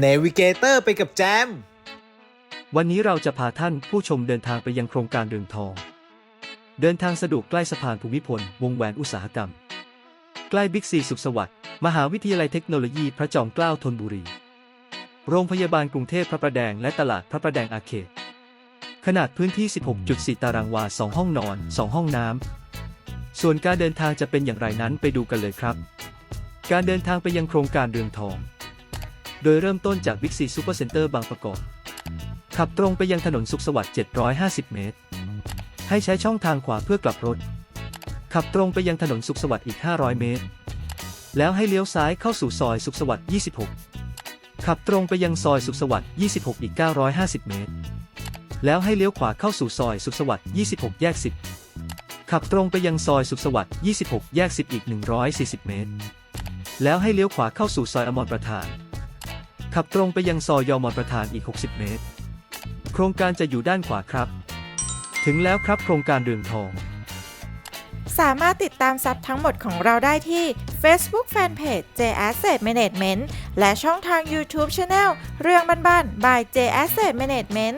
เนวิเกเตอร์ไปกับแจม วันนี้เราจะพาท่านผู้ชมเดินทางไปยังโครงการเรืองทอง เดินทางสะดวกใกล้สะพานภูมิพล วงแหวนอุตสาหกรรม ใกล้บิ๊กซีสุขสวัสดิ์มหาวิทยาลัยเทคโนโลยีพระจอมเกล้าธนบุรี โรงพยาบาลกรุงเทพพระประแดงและตลาดพระประแดงอาเขต ขนาดพื้นที่ 16.4 ตารางวา 2 ห้องนอน 2 ห้องน้ำ ส่วนการเดินทางจะเป็นอย่างไรนั้นไปดูกันเลยครับ การเดินทางไปยังโครงการเรืองทอง โดยเริ่มต้นจากบิ๊กซีซูเปอร์เซ็นเตอร์บางประกอบ ขับตรงไปยังถนนสุขสวัสดิ์ 750 เมตร ให้ใช้ช่องทางขวาเพื่อกลับรถ ขับตรงไปยังถนนสุขสวัสดิ์อีก 500 เมตร แล้วให้เลี้ยวซ้ายเข้าสู่ซอยสุขสวัสดิ์ 26 ขับตรงไปยังซอยสุขสวัสดิ์ 26 อีก 950 เมตร แล้วให้เลี้ยวขวาเข้าสู่ซอยสุขสวัสดิ์ 26 แยก 10 ขับตรงไปยังซอยสุขสวัสดิ์ 26 แยก 10 อีก 140 เมตร แล้วให้เลี้ยวขวาเข้าสู่ซอยอมรประทาน ขับตรงไปยังซอยยอมรประธานอีก 60 เมตร โครงการจะอยู่ด้านขวาครับ ถึงแล้วครับโครงการเรืองทอง สามารถติดตามซับทั้งหมดของเราได้ที่ Facebook Fanpage J Asset Management และช่องทาง YouTube Channel เรื่องบ้านๆ by J Asset Management